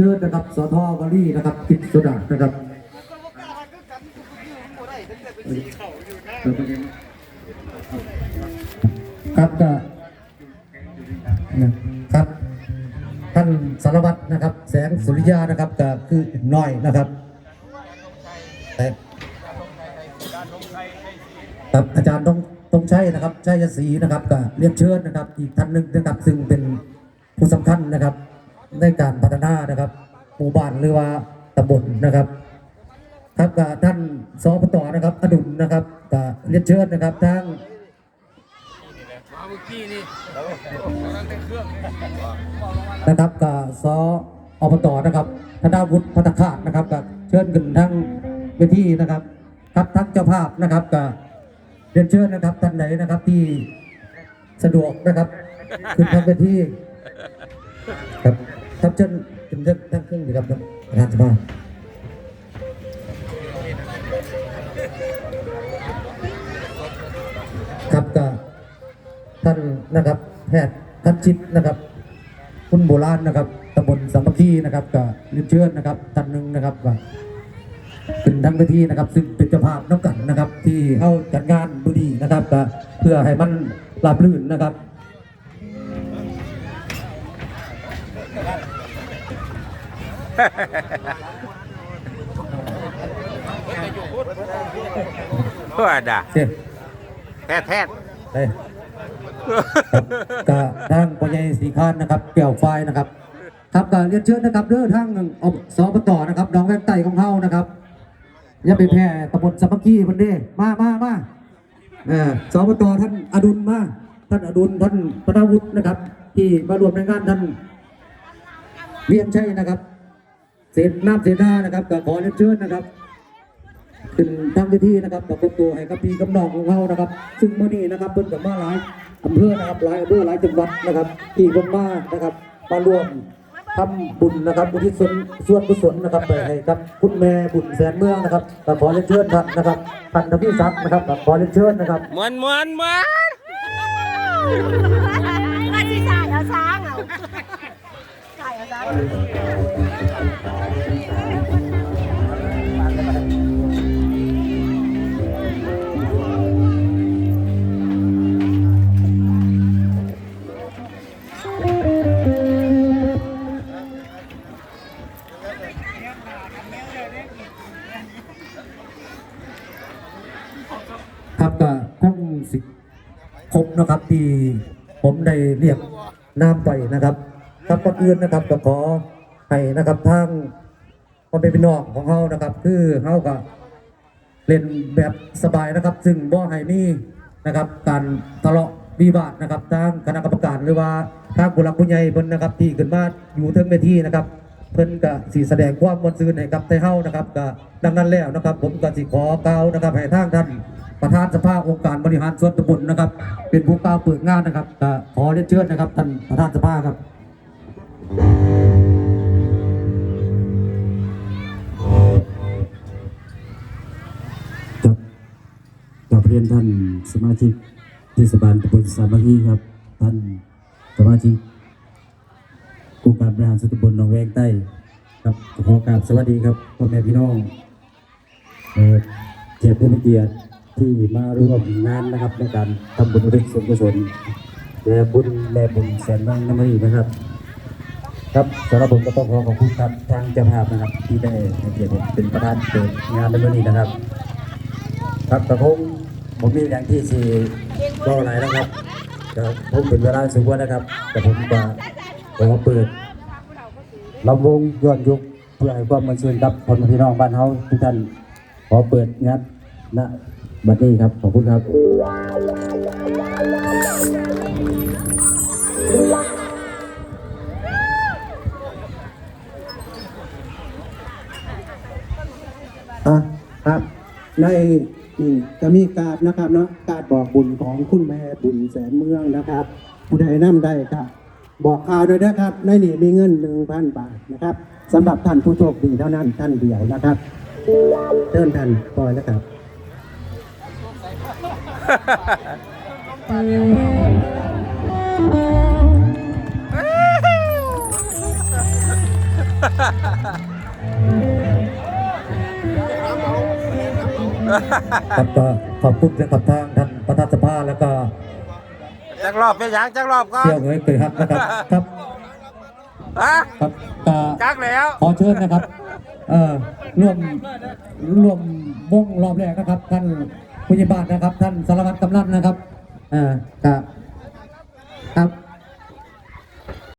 เชิญนะครับสทวลีนะครับกิจสุดานะครับครับก็ครับท่านสารวัตรนะครับ แสงสุริยานะครับก็คือน้อยนะครับครับอาจารย์ต้องต้องใช้นะครับใช้ยศรีนะครับก็เรียนเชิญนะครับ อีกท่านหนึ่งนะครับซึ่งเป็นผู้สำคัญนะครับ ในการพัฒนานะครับหมู่บ้านหรือว่าตำบลนะครับ ครับกับท่านสปตนะครับ อดุลนะครับกับเรียนเชิญนะครับทั้งมาเมื่อกี้นี่กำลังเป็นเครื่องนะครับกับสอบตนะครับธนาวุฒิพัฒขาดนะครับกับเชิญขึ้นทั้งเวทีนะครับ ครับทั้งเจ้าภาพนะครับกับเรียนเชิญนะครับท่านไหนนะครับที่สะดวกนะครับขึ้นทางเวที ครับครับเชิญขึ้นทั้งเครื่องดีครับท่านประธานสภาครับก็ท่านนะครับแพทย์ท่านชิดนะครับ คุณโบราณนะครับตำบลสามัคคีนะครับก็เรียนเชิญนะครับท่านหนึ่งนะครับว่าเป็นทั้งเทีนะครับ ซึ่งเป็นเจ้าภาพน้ำกันนะครับ ที่เข้าจัดงานบุดีนะครับก็เพื่อให้มันราบรื่นนะครับ ว่าด่าเช่แท้แท้เอ้ยครับก็ทางปยายสีคานนะครับแก้วไฟนะครับครับก็เรียนเชิญนะครับเด้อทางอบสอบตนะครับน้องแว่นไต่ของเฮานะครับอย่าไปแพ้ตำบลสามัคคีวันนี้มามามาเออสอบตท่านอดุลมาท่านอดุลท่านพนาวุฒินะครับ ที่มารวมในงานท่านเวียนชัยนะครับ เศษน้ำเศษหน้านะครับก็ขอเรียนเชิญนะครับขึ้นทำพิธีนะครับประกบตัวให้กับพี่กับน้องของเรานะครับ ซึ่งเมื่อนี้นะครับเพิ่นกับมาหลายอำเภอนะครับหลายอำเภอหลายจังหวัดนะครับที่เพิ่นมานะครับมารวมทำบุญนะครับบุญที่ส่วนส่วนกุศลนะครับไปให้กับคุณแม่บุญแสนเมืองนะครับก็ขอเรียนเชิญท่านนะครับท่านทวีศักดิ์นะครับก็ขอเรียนเชิญนะครับมวนมวนมวนอาชีพสายเอาช้างเอาสายเอาช้าง นะครับที่ผมได้เรียกนามไปนะครับครับก่อนอื่นนะครับก็ขอให้นะครับทางพ่อแม่พี่น้องของเขานะครับ คือเขาก็เล่นแบบสบายนะครับ ซึ่งบ่ให้มีนะครับ การทะเลาะวิวาทนะครับทางคณะกรรมการหรือว่าทางผู้หลักผู้ใหญ่เพิ่นนะครับ ที่ขึ้นมาอยู่เทิงเวทีนะครับ เพิ่นก็สีแสดงความมวลซื่นให้กับไทเฮานะครับก็ดังนั้นแล้วนะครับ ผมก็สิขอกล่าวนะครับให้ทางท่าน ประธานสภาองค์การบริหารส่วนตำบลนะครับ เป็นผู้กล่าวเปิดงานนะครับขอเรียนเชิญนะครับท่านประธานสภาครับครับกลับเรียนท่านสมาชิกเทศบาลตำบลสามัคคีครับ ท่านสมาชิกองค์การบริหารส่วนตำบลหนองแวงใต้ครับขอกราบสวัสดีครับพ่อแม่พี่น้องเอ่อแขกผู้มีเกียรติ ที่มาร่วมงานนะครับในการทำบุญอุทิศส่วนกุศลและบุญแลบุญแสนบางน้ำมันนะครับ ครับสำหรับผมก็ต้องขอขอบคุณครับทางเจ้าภาพนะครับ ที่ได้ให้เกียรติผมเป็นประธานเปิดงานในวันนี้นะครับ ครับแต่ผมผมมีอย่างที่สี่ก็หลายแล้วครับแต่ผมเป็นเวลาสูงกว่านะครับ แต่ผมก็ขอเปิดลำวงย้อนยุคเพื่อให้ความมันชื่นกับคนพี่น้องบ้านเฮาทุกท่านขอเปิดงานณ บัดนี้ครับ ขอบคุณครับ อะครับในนี่จะมีการดนะครับเนาะการดบอกบุญของคุณแม่บุญแสนเมืองนะครับ ผู้ใดนํได้ครับ บอกข่าวด้วยนะครับในนี่มีเงินหนึ่งพันบาทนะครับสำหรับท่านผู้โชคดีเท่านั้นท่านเดียวนะครับเชิญท่านปล่อยแล้วครับ ครับก็ขอบคุณนะครับทางท่านประธานสภาแล้วก็จักรอบเป็นหยังจักรอบก่อนเสี่ยวเหยเคยครับนะครับครับฮะครับก็จักแล้วขอเชิญนะครับ เอ่อร่วมร่วมวงรอบแรกนะครับท่าน ผู้ใหญ่บ้านนะครับ ท่านสารวัตรกำนันนะครับอ่าครับ